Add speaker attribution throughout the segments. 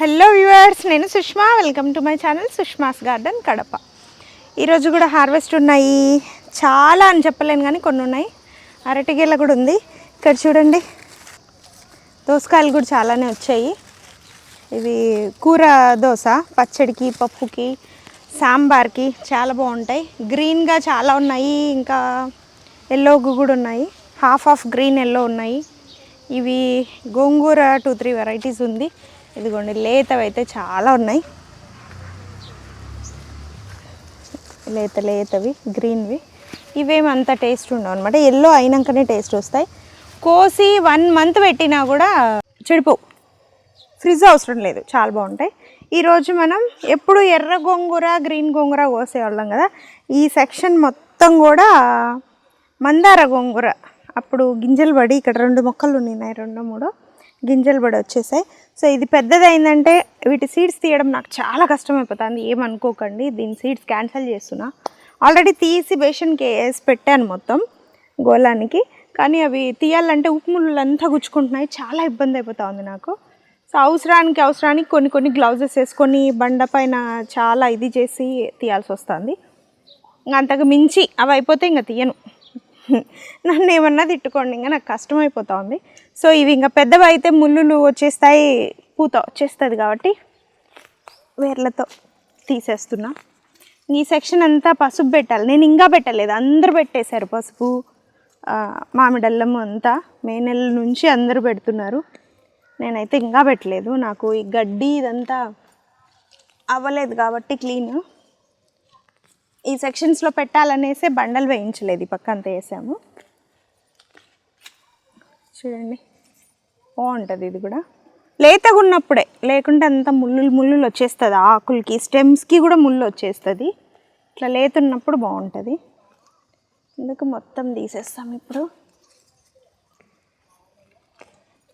Speaker 1: Hello viewers నేను Sushma. Welcome to my channel Sushma's garden Kadapa ఈరోజు కూడా harvest ఉన్నాయి. చాలా అని చెప్పలేను కానీ కొన్ని ఉన్నాయి. అరటిగేల కూడా ఉంది. ఇక్కడ చూడండి. దోసకాయలు కూడా చాలానే వచ్చాయి. ఇవి కూర దోశ పచ్చడికి పప్పుకి సాంబార్కి చాలా బాగుంటాయి. గ్రీన్గా చాలా ఉన్నాయి. ఇంకా ఎల్లోకి కూడా ఉన్నాయి. హాఫ్ ఆఫ్ గ్రీన్ ఎల్లో ఉన్నాయి. ఇవి గోంగూర టూ త్రీ వెరైటీస్ ఉంది. ఇదిగోండి లేతవి అయితే చాలా ఉన్నాయి. లేత లేతవి గ్రీన్వి. ఇవేమంత అంత టేస్ట్ ఉండవు అనమాట ఎల్లో అయినాకనే టేస్ట్ వస్తాయి. కోసి వన్ మంత్ పెట్టినా కూడా చెడిపోవు. ఫ్రిడ్జ్ అవసరం లేదు చాలా బాగుంటాయి. ఈరోజు మనం ఎప్పుడు ఎర్ర గోంగూర గ్రీన్ గోంగూర కోసేవాళ్ళం కదా. ఈ సెక్షన్ మొత్తం కూడా మందార గోంగూర. అప్పుడు గింజలు పడి ఇక్కడ రెండు మొక్కలు ఉన్నాయి రెండు మూడు. గింజలు కూడా వచ్చేసాయి. సో ఇది పెద్దదైందంటే వీటి సీడ్స్ తీయడం నాకు చాలా కష్టమైపోతుంది. ఏమనుకోకండి దీని సీడ్స్ క్యాన్సిల్ చేస్తున్నా. ఆల్రెడీ తీసి బేషన్కి వేసి పెట్టాను మొత్తం గోళానికి. కానీ అవి తీయాలంటే ఉప్పు ముళ్ళు అంతా గుచ్చుకుంటున్నాయి. చాలా ఇబ్బంది అయిపోతా ఉంది నాకు. సో అవసరానికి అవసరానికి కొన్ని కొన్ని గ్లౌజెస్ వేసుకొని బండ పైన చాలా ఇది చేసి తీయాల్సి వస్తుంది. అంతకు మించి అవి అయిపోతే ఇంకా తీయను. నన్ను ఏమన్నా తిట్టుకోండి. ఇంకా నాకు కష్టమైపోతా ఉంది. సో ఇవి ఇంకా పెద్దవి అయితే ముళ్ళులు వచ్చేస్తాయి పూత వచ్చేస్తుంది కాబట్టి వేర్లతో తీసేస్తున్నా. ఈ సెక్షన్ అంతా పసుపు పెట్టాలి. నేను ఇంకా పెట్టలేదు. అందరూ పెట్టేశారు పసుపు మామిడల్లము అంతా. మే నెల నుంచి అందరూ పెడుతున్నారు. నేనైతే ఇంకా పెట్టలేదు. నాకు ఈ గడ్డి ఇదంతా అవ్వలేదు కాబట్టి క్లీన్. ఈ సెక్షన్స్లో పెట్టాలనేసే బండలు వేయించలేదు. ఈ పక్క అంతా వేసాము. చూడండి. బాగుంటుంది ఇది కూడా. లేతగా ఉన్నప్పుడే లేకుంటే అంత ముళ్ళులు ముళ్ళులు వచ్చేస్తుంది ఆకులకి స్టెమ్స్కి కూడా ముళ్ళు వచ్చేస్తుంది. ఇట్లా లేత ఉన్నప్పుడు బాగుంటుంది. అందుకు మొత్తం తీసేస్తాం ఇప్పుడు?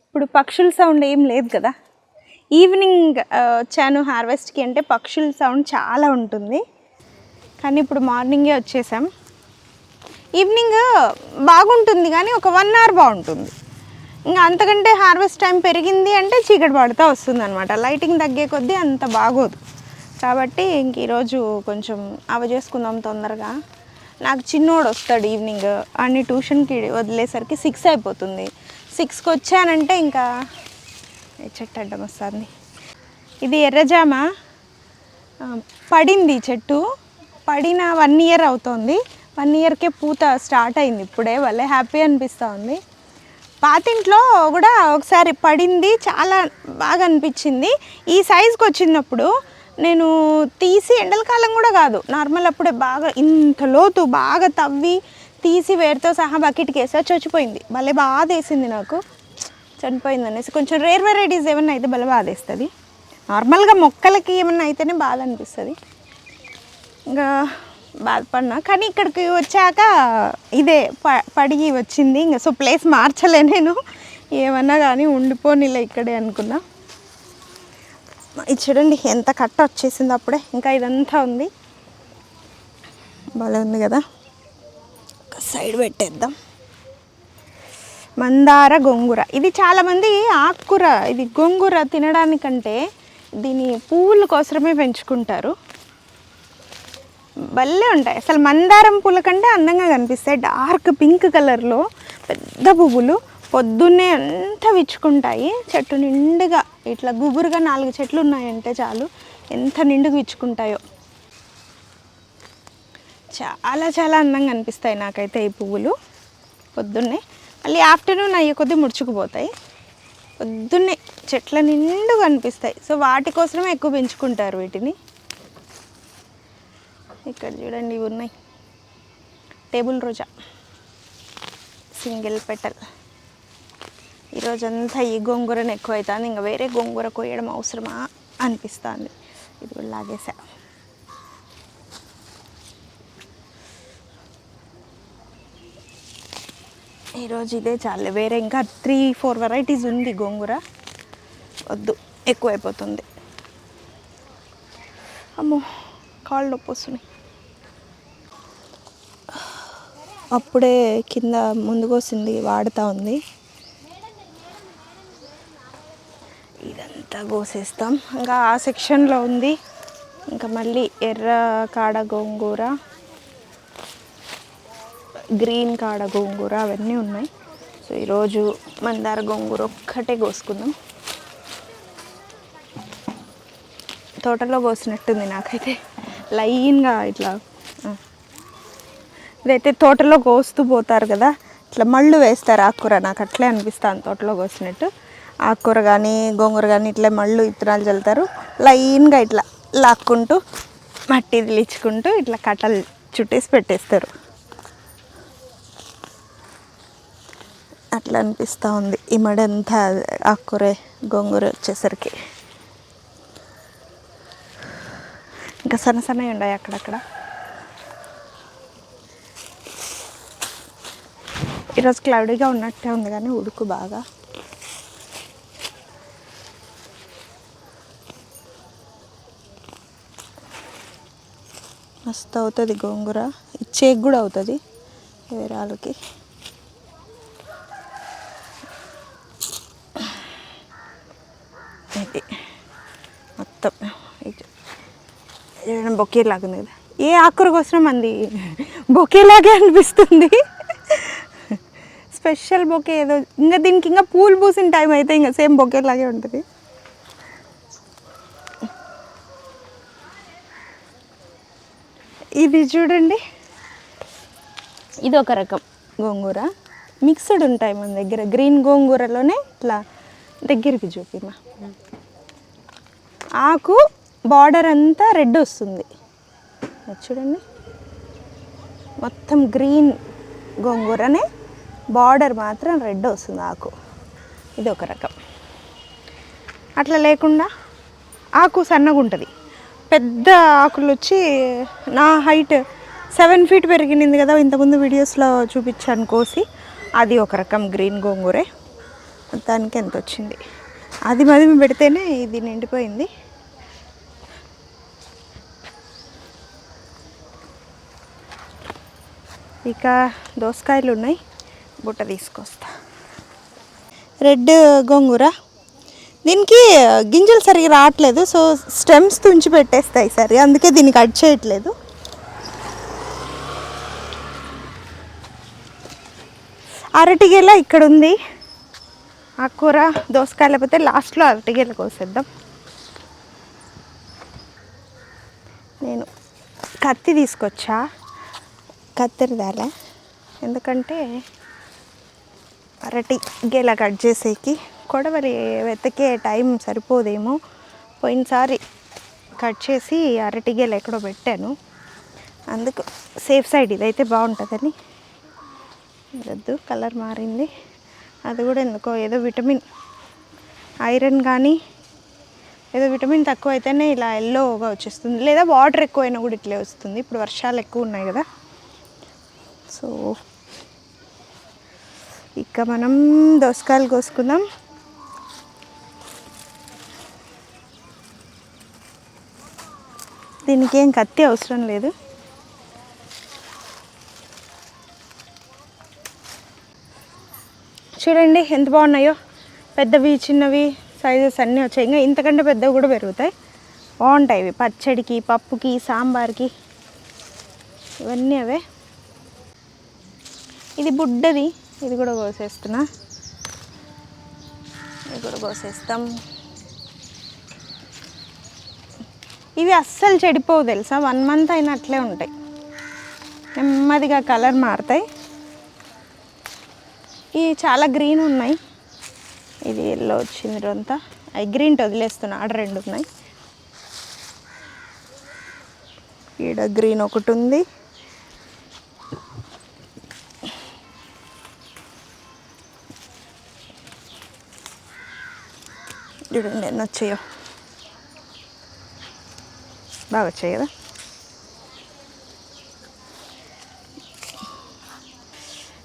Speaker 1: ఇప్పుడు పక్షుల సౌండ్ ఏం లేదు కదా. ఈవినింగ్ వచ్చాను హార్వెస్ట్కి అంటే పక్షుల సౌండ్ చాలా ఉంటుంది. కానీ ఇప్పుడు మార్నింగే వచ్చేసాం. ఈవినింగ్ బాగుంటుంది కానీ ఒక వన్ అవర్ బాగుంటుంది. ఇంకా అంతకంటే హార్వెస్ట్ టైం పెరిగింది అంటే చీకటి పడుతూ వస్తుంది అనమాట లైటింగ్ తగ్గే కొద్దీ అంత బాగోదు. కాబట్టి ఇంక ఈరోజు కొంచెం అవ చేసుకుందాం తొందరగా. నాకు చిన్నోడు వస్తాడు ఈవినింగ్. అన్ని ట్యూషన్కి వదిలేసరికి సిక్స్ అయిపోతుంది. సిక్స్కి వచ్చానంటే ఇంకా చెట్టు అడ్డం వస్తుంది ఇది ఎర్రజామ. పడింది చెట్టు. పడిన వన్ ఇయర్ అవుతోంది. వన్ ఇయర్కే పూత స్టార్ట్ అయింది ఇప్పుడే. భలే హ్యాపీ అనిపిస్తూ ఉంది. పాతింట్లో కూడా ఒకసారి పడింది చాలా బాగా అనిపించింది. ఈ సైజుకి వచ్చినప్పుడు నేను తీసి ఎండల కాలం కూడా కాదు నార్మల్ అప్పుడే బాగా ఇంత లోతు బాగా తవ్వి తీసి వేరుతో సహా బకెట్కి వేసా చచ్చిపోయింది. భలే బాధ వేసింది నాకు. చనిపోయింది అనేసి కొంచెం రేర్ వెరైటీస్ ఏమన్నా అయితే భలే బాధ వేస్తుంది నార్మల్గా మొక్కలకి ఏమన్నా అయితేనే బాధ అనిపిస్తుంది. ఇంకా బాధపడినా. కానీ ఇక్కడికి వచ్చాక ఇదే ప పడిగి వచ్చింది. ఇంకా సో ప్లేస్ మార్చలే నేను. ఏమన్నా కానీ ఉండిపోనిలే ఇక్కడే అనుకున్నా. ఇది చూడండి ఎంత కట్ట వచ్చేసింది అప్పుడే. ఇంకా ఇదంతా ఉంది. భలే ఉంది కదా. ఒక సైడ్ పెట్టేద్దాం. మందార గోంగూర. ఇది చాలామంది ఆకుకూర ఇది గోంగూర తినడానికంటే దీని పువ్వుల కోసమే పెంచుకుంటారు. భలే ఉంటాయి. అసలు మందారం పూల కంటే అందంగా కనిపిస్తాయి. డార్క్ పింక్ కలర్లో పెద్ద పువ్వులు పొద్దున్నే అంతా విచ్చుకుంటాయి. చెట్టు నిండుగా ఇట్లా గుబురుగా నాలుగు చెట్లు ఉన్నాయంటే చాలు ఎంత నిండుగా విచ్చుకుంటాయో. చాలా చాలా అందంగా అనిపిస్తాయి నాకైతే ఈ పువ్వులు. పొద్దున్నే మళ్ళీ ఆఫ్టర్నూన్ అయ్యే కొద్దీ ముడుచుకుపోతాయి. పొద్దున్నే చెట్ల నిండుగా అనిపిస్తాయి సో వాటి కోసమే ఎక్కువ పెంచుకుంటారు వీటిని. ఇక్కడ చూడండి ఇవి ఉన్నాయి. టేబుల్ రోజా. సింగిల్ పెటల్ ఈరోజంతా ఈ గోంగూరను ఎక్కువ అవుతుంది ఇంకా వేరే గోంగూర కోయడం అవసరమా అనిపిస్తుంది. ఇది కూడా లాగేసా. ఈరోజు ఇదే చాలే. వేరే ఇంకా త్రీ ఫోర్ వెరైటీస్ ఉంది గోంగూర. వద్దు ఎక్కువైపోతుంది. అమ్మో కాళ్ళు నొప్పి వస్తున్నాయి. అప్పుడే కింద ముందుకొస్తుంది వాడుతూ ఉంది. ఇదంతా కోసేస్తాం ఇంకా ఆ సెక్షన్లో ఉంది. ఇంకా మళ్ళీ ఎర్ర కాడ గోంగూర గ్రీన్ కాడ గోంగూర అవన్నీ ఉన్నాయి. సో ఈరోజు మందార గోంగూర ఒక్కటే కోసుకుందాం. తోటలో కోసినట్టుంది నాకైతే. లైన్గా ఇట్లా ఇదైతే తోటలో కోస్తూ పోతారు కదా ఇట్లా మళ్ళు వేస్తారు ఆకుకూర. నాకు అట్లే అనిపిస్తాను తోటలో కోసినట్టు. ఆకుకూర కానీ గోంగూర కానీ ఇట్లా మళ్ళు ఇత్తనాలు చల్లుతారు. లైన్గా ఇట్లా లాక్కుంటూ మట్టి ఇదిలించుకుంటూ ఇట్లా కట్టలు చుట్టేసి పెట్టేస్తారు. అట్లా అనిపిస్తూ ఉంది ఈ మడంతా ఆకుకూర గోంగూర వచ్చేసరికి. ఇంకా సన్న సన్నవి ఉన్నాయి అక్కడక్కడ? ఈరోజు క్లౌడీగా ఉన్నట్టే ఉంది కానీ ఉడుకు బాగా. మస్తు అవుతుంది గోంగూర. చేక్ కూడా అవుతుంది వేరే వాళ్ళకి ఇది మొత్తం ఏదైనా బొకే ఉంది కదా. ఏ ఆకుకూర కోసం మంది బొకేలాగే అనిపిస్తుంది. స్పెషల్ బొకే ఏదో ఇంకా దీనికి ఇంకా పూలు పూసిన టైం అయితే ఇంకా సేమ్ బొకేలాగే ఉంటుంది. ఇది చూడండి. ఇది ఒక రకం. గోంగూర. మిక్స్డ్ ఉంటాయి మన దగ్గర. గ్రీన్ గోంగూరలోనే ఇట్లా దగ్గరికి చూపిమా. ఆకు బార్డర్ అంతా రెడ్ వస్తుంది. చూడండి. మొత్తం గ్రీన్ గోంగూరనే బార్డర్ మాత్రం రెడ్ వస్తుంది ఆకు. ఇది ఒక రకం. అట్లా లేకుండా ఆకు సన్నగా ఉంటుంది. పెద్ద ఆకులు వచ్చి నా హైట్ సెవెన్ ఫీట్ పెరిగింది కదా ఇంతకుముందు వీడియోస్లో చూపించాను కోసి. అది ఒక రకం గ్రీన్ గోంగూరే. దానికి ఎంత వచ్చింది? అది మదిమి పెడితేనే ఇది నిండిపోయింది. ఇక దోసకాయలు ఉన్నాయి. బుట్ట తీసుకొస్తా. రెడ్ గోంగూర. దీనికి గింజలు సరిగా రావట్లేదు సో స్టెమ్స్ తుంచి పెట్టేస్తాయి సరి అందుకే దీన్ని కట్ చేయట్లేదు. అరటిగేల ఇక్కడ ఉంది. ఆ కూర దోసకాయ లేకపోతే లాస్ట్లో అరటిగేల కోసేద్దాం. నేను కత్తి తీసుకొచ్చా? కత్తిరిదాలే? ఎందుకంటే అరటి గేల కట్ చేసేకి కొడవలి వెతికే టైం సరిపోదేమో. పోయినసారి కట్ చేసి అరటి గేల ఎక్కడో పెట్టాను. అందుకు సేఫ్ సైడ్ ఇదైతే బాగుంటుందని. వద్దు కలర్ మారింది. అది కూడా ఎందుకో ఏదో విటమిన్ ఐరన్ కానీ ఏదో విటమిన్ తక్కువ అయితేనే ఇలా ఎల్లోగా వచ్చేస్తుంది. లేదా వాటర్ ఎక్కువైనా కూడా ఇట్లే వస్తుంది. ఇప్పుడు వర్షాలు ఎక్కువ ఉన్నాయి కదా. సో ఇక మనం దోసకాయలు కోసుకుందాం. దీనికి ఏం కత్తి అవసరం లేదు. చూడండి ఎంత బాగున్నాయో. పెద్దవి చిన్నవి సైజెస్ అన్నీ వచ్చాయి. ఇంకా ఇంతకంటే పెద్దవి కూడా పెరుగుతాయి. బాగుంటాయి ఇవి. పచ్చడికి పప్పుకి సాంబార్కి. ఇవన్నీ అవే. ఇది బుడ్డది. ఇది కూడా కోసేస్తున్నా. ఇది కూడా కోసేస్తాం. ఇవి అస్సలు చెడిపోవు తెలుసా? వన్ మంత్ అయినా అట్లే ఉంటాయి. నెమ్మదిగా కలర్ మారుతాయి. ఇవి చాలా గ్రీన్ ఉన్నాయి. ఇది ఎల్లో వచ్చింది అంతా. అవి గ్రీన్ వదిలేస్తున్నా. ఆడ రెండు ఉన్నాయి. ఈడ గ్రీన్ ఒకటి ఉంది. చూడండి ఎన్ని వచ్చాయో బాగా వచ్చాయి కదా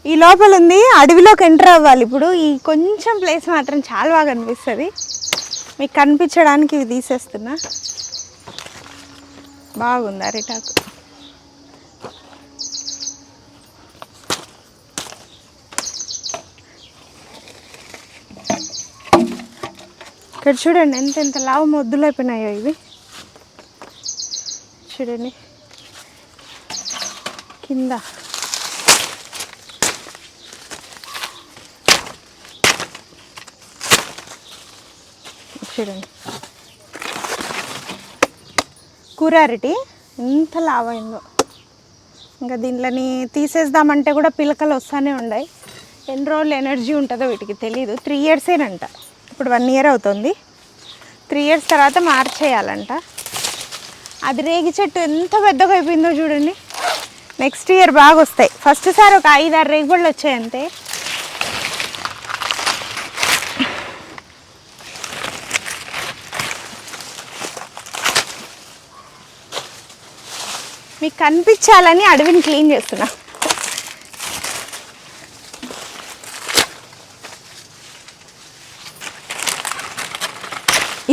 Speaker 1: ఈ లోపల ఉంది అడవిలోకి ఎంటర్ అవ్వాలి ఇప్పుడు. ఈ కొంచెం ప్లేస్ మాత్రం చాలా బాగా అనిపిస్తుంది. మీకు కనిపించడానికి ఇవి తీసేస్తున్నా. బాగుంది అరిటాకు. ఇక్కడ చూడండి ఎంత ఎంత లావు మొద్దులు అయిపోయినాయో ఇవి. చూడండి. కింద. చూడండి. కూర ఎంత లావైందో. ఇంకా దీంట్లోని తీసేద్దామంటే కూడా పిలకలు వస్తూనే ఉన్నాయి ఎన్ని రోజులు ఎనర్జీ ఉంటుందో వీటికి తెలియదు త్రీ ఇయర్సేనంట. ఇప్పుడు వన్ ఇయర్ అవుతుంది. త్రీ ఇయర్స్ తర్వాత మార్చేయాలంట. అది రేగి చెట్టు ఎంత పెద్దగా అయిపోయిందో చూడండి. నెక్స్ట్ ఇయర్ బాగా వస్తాయి. ఫస్ట్ సార్ ఒక ఐదు ఆరు రేగుబళ్ళు వచ్చాయి అంతే మీకు కనిపించాలని అడవిని క్లీన్ చేస్తున్నా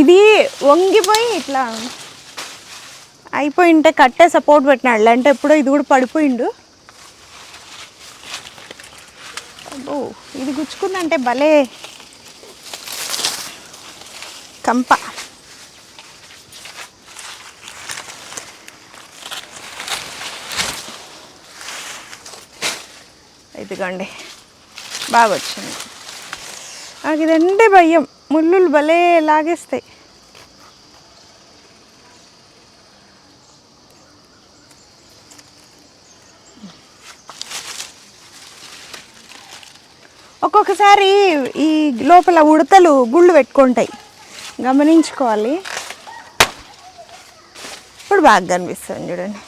Speaker 1: ఇది వంగిపోయి ఇట్లా అయిపోయి ఉంటే కట్టే సపోర్ట్ పెట్టినాడు. అంటే ఎప్పుడో ఇది కూడా పడిపోయిండు. అబ్బో ఇది గుచ్చుకుందంటే భలే. కంప. ఇదిగోండి బాగా వచ్చింది నాకు ఇదంటే భయం. ముళ్ళులు భలే లాగేస్తాయి. ఒక్కొక్కసారి ఈ లోపల ఉడతలు గుళ్ళు పెట్టుకుంటాయి. గమనించుకోవాలి. ఇప్పుడు బాగా కనిపిస్తుంది చూడండి.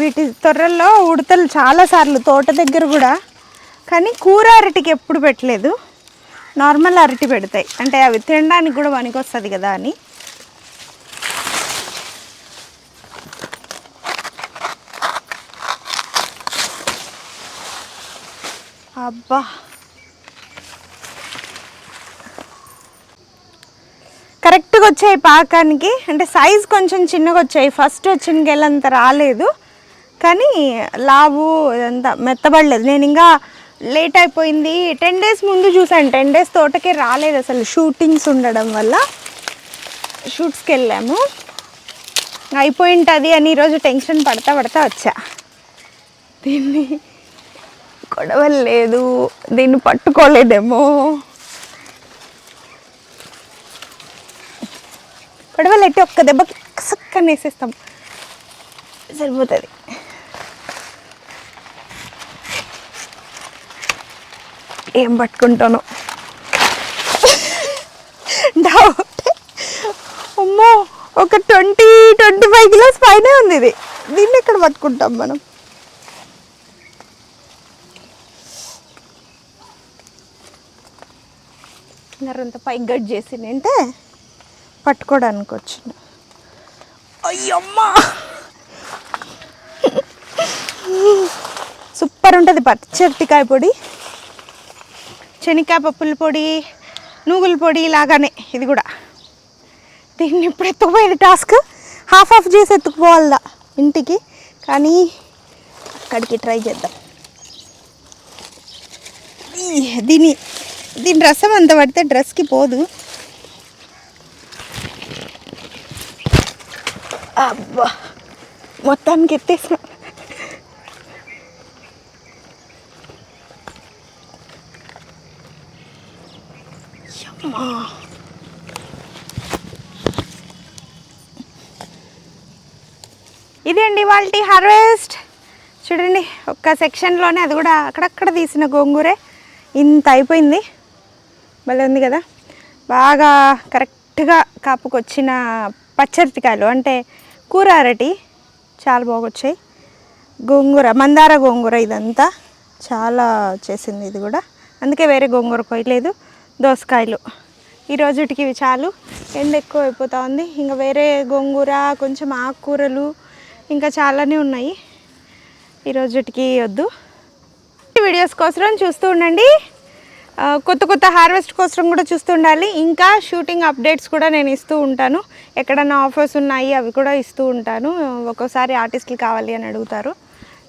Speaker 1: వీటి తొర్రల్లో ఉడతలు చాలాసార్లు తోట దగ్గర కూడా కానీ కూర అరటికి ఎప్పుడు పెట్టలేదు. నార్మల్ అరటి పెడతాయి. అంటే అవి తినడానికి కూడా పనికి వస్తుంది కదా అని. అబ్బా. కరెక్ట్గా వచ్చాయి పాకానికి. అంటే సైజ్ కొంచెం చిన్నగా వచ్చాయి. ఫస్ట్ వచ్చిన గెలంత రాలేదు. కానీ లావు ఇదంతా మెత్తబడలేదు. నేను ఇంకా లేట్ అయిపోయింది. టెన్ డేస్ ముందు చూసాను టెన్ డేస్ తోటకే రాలేదు అసలు షూటింగ్స్ ఉండడం వల్ల. షూట్స్కి వెళ్ళాము. అయిపోయింటుంది అని ఈరోజు టెన్షన్ పడతా పడతా వచ్చా. దీన్ని గొడవలు లేదు దీన్ని పట్టుకోలేదేమో. గొడవలు ఎట్టి ఒక్క దెబ్బకి సక్కని వేసేస్తాం. సరిపోతుంది. ఏం పట్టుకుంటాను. డౌట్. అమ్మో ఒక ట్వంటీ ట్వంటీ ఫైవ్ కిలోస్ పైనే ఉంది ఇది. దీన్ని ఎక్కడ పట్టుకుంటాం మనం? నరంత పైకి గట్ చేసిందంటే పట్టుకోవడానికి వచ్చిన అయ్యమ్మా! సూపర్ ఉంటుంది పచ్చటికాయ పొడి శనక్కాయ పప్పుల పొడి నువ్వుల పొడి లాగానే ఇది కూడా. దీన్ని ఇప్పుడు ఎత్తుకుపోయేది టాస్క్. హాఫ్ ఆఫ్ చేసి ఎత్తుకుపోవాలా ఇంటికి. కానీ అక్కడికి ట్రై చేద్దాం. దీని దీని రసం అంత పడితే డ్రెస్కి పోదు. అబ్బా మొత్తానికి ఎత్తేసిన. ఇదే అండి వాళ్ళ హార్వెస్ట్? చూడండి ఒక్క సెక్షన్లోనే అది కూడా అక్కడక్కడ తీసిన గోంగూరే. ఇంత అయిపోయింది. భలే ఉంది కదా? బాగా కరెక్ట్గా కాపుకొచ్చిన పచ్చరికాయలు అంటే కూర అరటి చాలా బాగా వచ్చాయి గోంగూర మందార గోంగూర ఇదంతా చాలా చేసింది ఇది కూడా. అందుకే వేరే గోంగూర కొయ్యలేదు దోసకాయలు. ఈ రోజుటికి ఇవి చాలు. ఎండ ఎక్కువ అయిపోతూ ఉంది. ఇంకా వేరే గోంగూర కొంచెం ఆకుకూరలు ఇంకా చాలానే ఉన్నాయి. ఈ రోజుటికి వద్దు. వీడియోస్ కోసం చూస్తూ ఉండండి. కొత్త కొత్త హార్వెస్ట్ కోసం కూడా చూస్తూ ఉండాలి. ఇంకా షూటింగ్ అప్డేట్స్ కూడా నేను ఇస్తూ ఉంటాను. ఎక్కడన్నా ఆఫర్స్ ఉన్నాయి అవి కూడా ఇస్తూ ఉంటాను. ఒక్కోసారి ఆర్టిస్టులు కావాలి అని అడుగుతారు.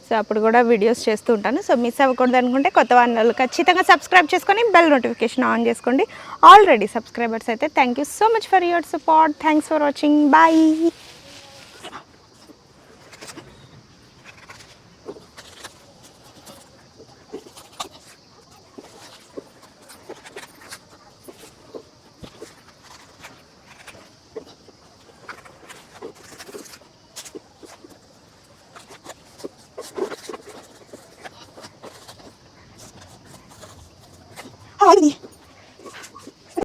Speaker 1: సో అప్పుడు కూడా వీడియోస్ చేస్తూ ఉంటాను. సో మిస్ అవ్వకూడదు అనుకుంటే కొత్త వాళ్ళు ఖచ్చితంగా సబ్స్క్రైబ్ చేసుకొని బెల్ నోటిఫికేషన్ ఆన్ చేసుకోండి. ఆల్రెడీ సబ్స్క్రైబర్స్ అయితే thank you so much for your support thanks for watching bye